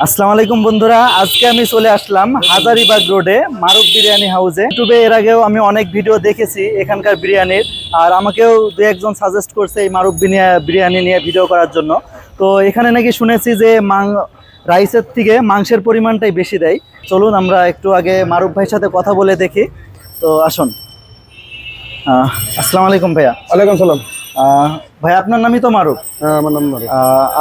আসসালামু আলাইকুম বন্ধুরা, আজকে আমি চলে আসলাম হাজারিবাগ রোডে মারুফ বিরিয়ানি হাউসে। ইউটিউবে এর আগেও আমি অনেক ভিডিও দেখেছি এখানকার বিরিয়ানির, আর আমাকেও দু একজন সাজেস্ট করছে এই বিনিয়া- বিরিয়ানি নিয়ে ভিডিও করার জন্য। তো এখানে নাকি শুনেছি যে মাং, রাইসের থেকে মাংসের পরিমাণটাই বেশি দেয়। চলুন আমরা একটু আগে মারুফ ভাইয়ের সাথে কথা বলে দেখি। তো আসুন। আসসালামু আলাইকুম ভাইয়া। ওয়ালাইকুম সালাম। ভাই আপনার নামই তো মারুফ। হ্যাঁ আমার নাম মারুফ।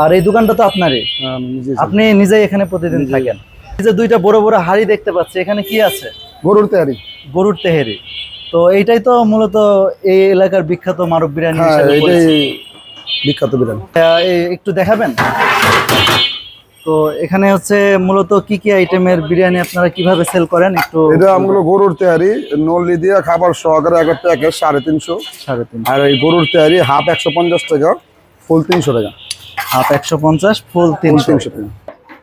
আর এই দোকানটা তো আপনারই। হ্যাঁ, আপনি নিজেই এখানে প্রতিদিন থাকেন। এই যে দুইটা বড় বড় হাড়ি দেখতে পাচ্ছি এখানে কি আছে? গরুর তেহারি। গরুর তেহারি। তো এইটাই তো মূলত এই এলাকার বিখ্যাত মারুফ বিরিয়ানি হ্যাঁ। বিখ্যাত বিরিয়ানি। একটু দেখাবেন? তো এখানে হচ্ছে মূলত কি কি আইটেমের বিরিয়ানি আপনারা কীভাবে সেল করেন? একটু এটা আমগুলো গরুর তৈরি নলি দিয়ে খাবার সহকারে একটা প্যাকেট সাড়ে তিনশো। সাড়ে তিন আর এই গরুর তৈরি হাফ একশো পঞ্চাশ টাকা ফুল তিনশো টাকা। হাফ একশো পঞ্চাশ ফুল ফুল তিনশো। তিনশো টাকা।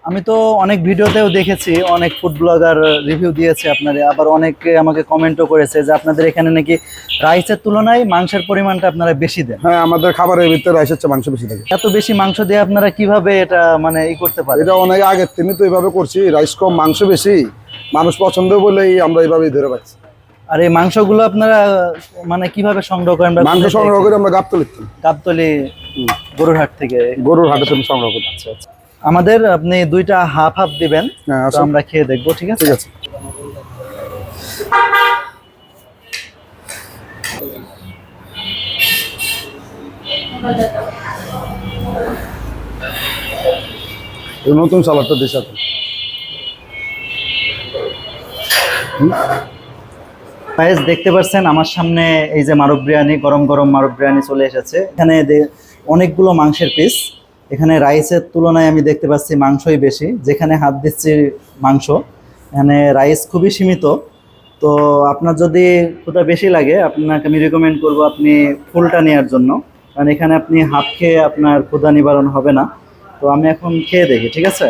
আমি তো অনেক ভিডিওতেও দেখেছি অনেক ফুড ব্লগার রিভিউ দিয়েছে আপনারা আবার অনেকে আমাকে কমেন্টও করেছে যে আপনাদের এখানে নাকি রাইসের তুলনায় মাংসের পরিমাণটা আপনারা বেশি দেন। হ্যাঁ আমাদের খাবারের ভিতরে রাইসের চেয়ে মাংস বেশি থাকে। এত বেশি মাংস দিয়ে আপনারা কীভাবে এটা মানে ই করতে পারেন? এটা অনেক আগের থেকে তো এইভাবে করছি রাইস কম মাংস বেশি মানুষ পছন্দ বলেই আমরা এইভাবেই ধরে পাচ্ছি আর এই মাংসগুলো আপনারা মানে কীভাবে সংগ্রহ করেন মাংস সংগ্রহ করে আমরা গাপ তুলিছি গাবতলী গরুর হাট থেকে। গরুর হাটে সংগ্রহ করি। আচ্ছা আচ্ছা। আমাদের আপনি দুইটা হাফ হাফ দিবেন হ্যাঁ আমরা খেয়ে দেখব ঠিক আছে? আছে। নতুন সালাদটা দিস গাইস দেখতে পাচ্ছেন আমার সামনে এই যে মারব বিরিয়ানি গরম গরম মারুফ বিরিয়ানি চলে এসেছে। এখানে অনেকগুলো মাংসের পিস এখানে রাইসের তুলনায় আমি দেখতে পাচ্ছি মাংসই বেশি, যেখানে হাত দিচ্ছি মাংস। এখানে রাইস খুবই সীমিত। তো আপনার যদি কোথাও বেশি লাগে, আপনাকে আমি রেকমেন্ড করব আপনি ফুলটা নেওয়ার জন্য। কারণ এখানে আপনি হাফ খেয়ে আপনার ক্ষুধা নিবারণ হবে না। তো আমি এখন খেয়ে দেখি, ঠিক আছে?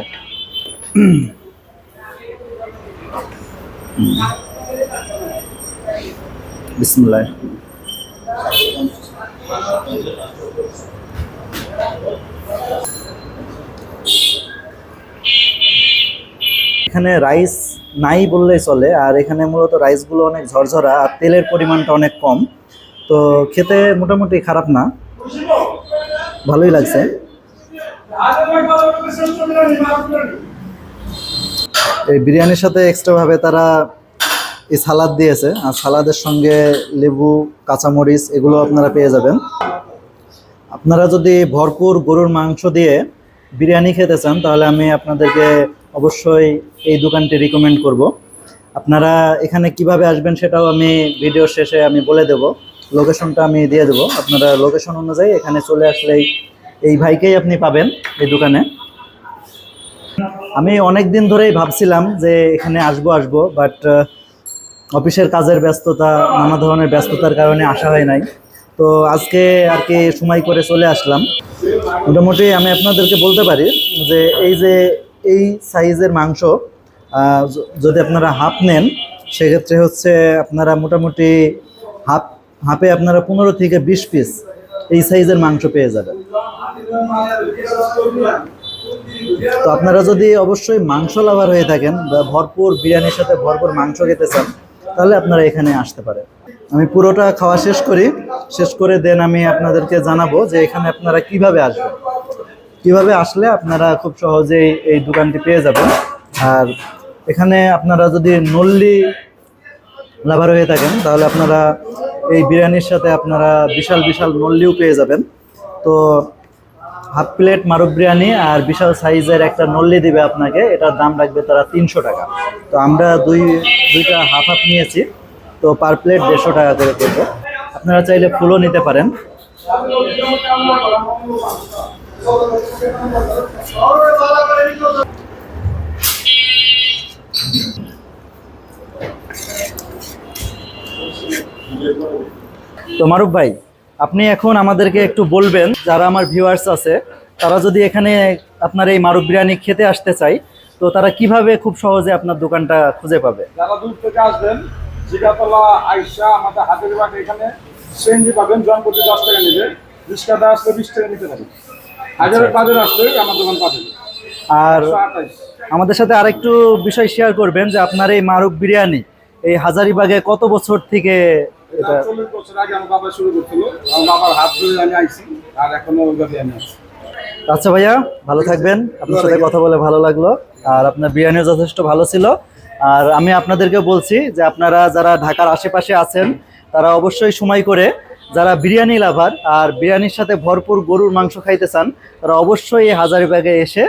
বিসমুল্লাহ। এখানে রাইস নাই বললেই চলে, আর এখানে মূলত রাইসগুলো অনেক ঝরঝরা আর তেলের পরিমাণটা অনেক কম। তো খেতে মোটামুটি খারাপ না। ভালোই লাগছে। এই বিরিয়ানির সাথে এক্সট্রাভাবে তারা এই সালাদ দিয়েছে, আর সালাদের সঙ্গে লেবু, কাঁচামরিচ এগুলো আপনারা পেয়ে যাবেন। আপনারা যদি ভরপুর গরুর মাংস দিয়ে বিরিয়ানি খেতে চান, তাহলে আমি আপনাদেরকে অবশ্যই এই দোকানটি রিকমেন্ড করব। আপনারা এখানে কীভাবে আসবেন সেটাও আমি ভিডিও শেষে আমি বলে দেব। লোকেশনটা আমি দিয়ে দেবো। আপনারা লোকেশন অনুযায়ী এখানে চলে আসলেই এই ভাইকেই আপনি পাবেন এই দোকানে। আমি অনেক দিন ধরেই ভাবছিলাম যে এখানে আসব আসব বাট অফিসের কাজের ব্যস্ততা, নানা ধরনের ব্যস্ততার কারণে আসা হয় নাই। তো আজকে আর কি সময় করে চলে আসলাম। মোটামুটি আমি আপনাদেরকে বলতে পারি যে এই যে এই সাইজের মাংস যদি আপনারা হাফ নেন, সেক্ষেত্রে হচ্ছে আপনারা মোটামুটি হাফ, হাফে আপনারা পনেরো থেকে বিশ পিস এই সাইজের মাংস পেয়ে যাবেন। তো আপনারা যদি অবশ্যই মাংস লাভার হয়ে থাকেন বা ভরপুর বিরিয়ানির সাথে ভরপুর মাংস খেতে চান, তাহলে আপনারা এখানে আসতে পারেন। আমি পুরোটা খাওয়া শেষ করি। শেষ করে দেন আমি আপনাদেরকে জানাব যে এখানে আপনারা কীভাবে আসবেন। কীভাবে আসলে আপনারা খুব সহজেই এই দোকানটি পেয়ে যাবেন? আর এখানে আপনারা যদি নল্লি লাভার হয়ে থাকেন, তাহলে আপনারা এই বিরিয়ানির সাথে আপনারা বিশাল বিশাল নল্লিও পেয়ে যাবেন। তো হাফ প্লেট মারুফ বিরিয়ানি আর বিশাল সাইজের একটা নল্লি দিবে আপনাকে, এটার দাম রাখবে তারা তিনশো টাকা। তো আমরা দুই, দুইটা হাফ হাফ নিয়েছি, তো পার প্লেট দেড়শো টাকা করে পড়বে। আপনারা চাইলে ফুলও নিতে পারেন। তো মারুফ ভাই, আপনি এখন আমাদেরকে একটু বলবেন, যারা আমার ভিউয়ার্স আছে, তারা যদি এখানে আপনার এই মারুফ বিরিয়ানি খেতে আসতে চায়, তো তারা কীভাবে খুব সহজে আপনার দোকানটা খুঁজে পাবে? যারা দূর থেকে আসবেন, জিগাতলা আইসা আমাদের হাতের বাট এখানে পাবেন দশ টাকা আসলে বিশ টাকা নিতে হাজারের বাজারে আসলে আমার দোকান পাবেন আর আমাদের সাথে আরেকটু বিষয় শেয়ার করবেন যে আপনার এই মারুক বিরিয়ানি এই হাজারিবাগে কত বছর থেকে এটা? বছর আগে আমার বাবা শুরু করছিল। আমার বাবার হাত ধরে আমি আইছি আর এখনও ওইভাবে আমি আছি। আচ্ছা ভাইয়া ভালো থাকবেন। আপনার সাথে কথা বলে ভালো লাগল। আর আপনার বিরিয়ানিও যথেষ্ট ভালো ছিল। আর আমি আপনাদেরকে বলছি যে আপনারা যারা ঢাকার আশেপাশে আছেন তারা অবশ্যই সময় করে যারা বিরিয়ানি লাভার আর বিরিয়ানির সাথে ভরপুর গরুর মাংস খাইতে চান, তারা অবশ্যই এই হাজারিবাগে এসে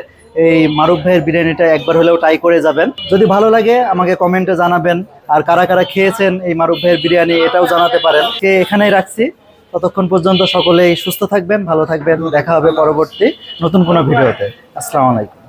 এই মারুফ ভাইয়ের বিরিয়ানিটা একবার হলেও ট্রাই করে যাবেন। যদি ভালো লাগে, আমাকে কমেন্টে জানাবেন। আর কারা কারা খেয়েছেন এই মারুফ ভাইয়ের বিরিয়ানি, এটাও জানাতে পারেন। কে এখানেই রাখছি। ততক্ষণ পর্যন্ত সকলেই সুস্থ থাকবেন, ভালো থাকবেন। দেখা হবে পরবর্তী নতুন কোনো ভিডিওতে। আসসালামু আলাইকুম।